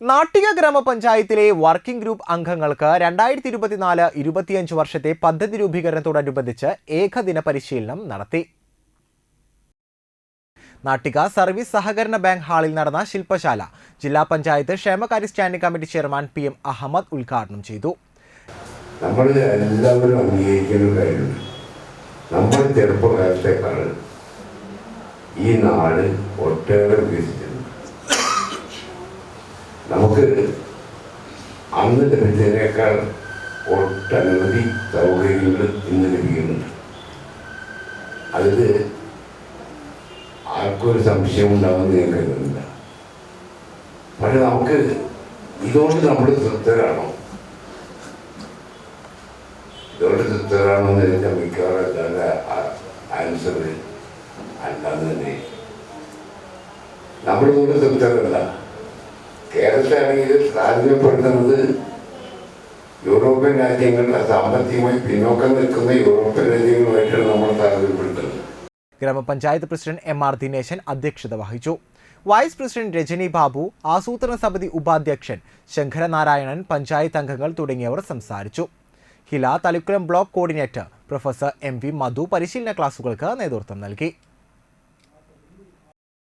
നാട്ടിക ഗ്രാമപഞ്ചായത്തിലെ working group അംഗങ്ങൾക്ക് രണ്ടായിരത്തി ഇരുപത്തിനാല് ഇരുപത്തിയഞ്ച് വർഷത്തെ പദ്ധതി രൂപീകരണത്തോടനുബന്ധിച്ച് ഏകദിന പരിശീലനം നടത്തി. നാട്ടിക സർവീസ് സഹകരണ ബാങ്ക് ഹാളിൽ നടന്ന ശില്പശാല ജില്ലാ പഞ്ചായത്ത് ക്ഷേമകാര്യ standing committee chairman P M Ahammed ഉദ്ഘാടനം ചെയ്തു. നമ്മൾ എല്ലാവരും അംഗീകരിക്കുന്ന നമ്മൾ ഈ നാട് ഒട്ടേറെ വികസിച്ചിട്ടുണ്ട് നമുക്ക് അന്ന് ലഭിച്ചതിനേക്കാൾ ഒട്ടനവധി സൗകര്യങ്ങൾ ഇന്ന് ലഭിക്കുന്നുണ്ട്. അതിൽ ആർക്കൊരു സംശയം ഉണ്ടാവുമെന്ന് ഞാൻ കരുതുന്നില്ല. പക്ഷെ നമുക്ക് ഇതുകൊണ്ട് നമ്മൾ തൃപ്തരാണോ? ഇതോട് തൃപ്തരാണെന്ന് ചോദിച്ചാൽ മിക്കവാറും നല്ല ആൻസർ അല്ലാന്ന് തന്നെ. നമ്മളിതുകൊണ്ട് തൃപ്തരല്ല. കേരളത്തിലാണെങ്കിൽ താരതമ്യപ്പെടുത്തുന്നത് യൂറോപ്യൻ രാജ്യങ്ങളുടെ സാമ്പത്തികമായി പിന്നോക്കം നിൽക്കുന്ന യൂറോപ്യൻ രാജ്യങ്ങളുമായിട്ടാണ് നമ്മൾ താരതമ്യപ്പെടുത്തുന്നത്. ഗ്രാമപഞ്ചായത്ത് പ്രസിഡന്റ് എം ആർ ദിനേശൻ അധ്യക്ഷത വഹിച്ചു. വൈസ് പ്രസിഡന്റ് രജനി ബാബു ആസൂത്രണ സമിതി ഉപാധ്യക്ഷൻ ശങ്കരനാരായണൻ പഞ്ചായത്ത് അംഗങ്ങൾ തുടങ്ങിയവർ സംസാരിച്ചു. ഹില Thalikkulam block coordinator professor M V Madhu പരിശീലന ക്ലാസുകൾക്ക് നേതൃത്വം നൽകി.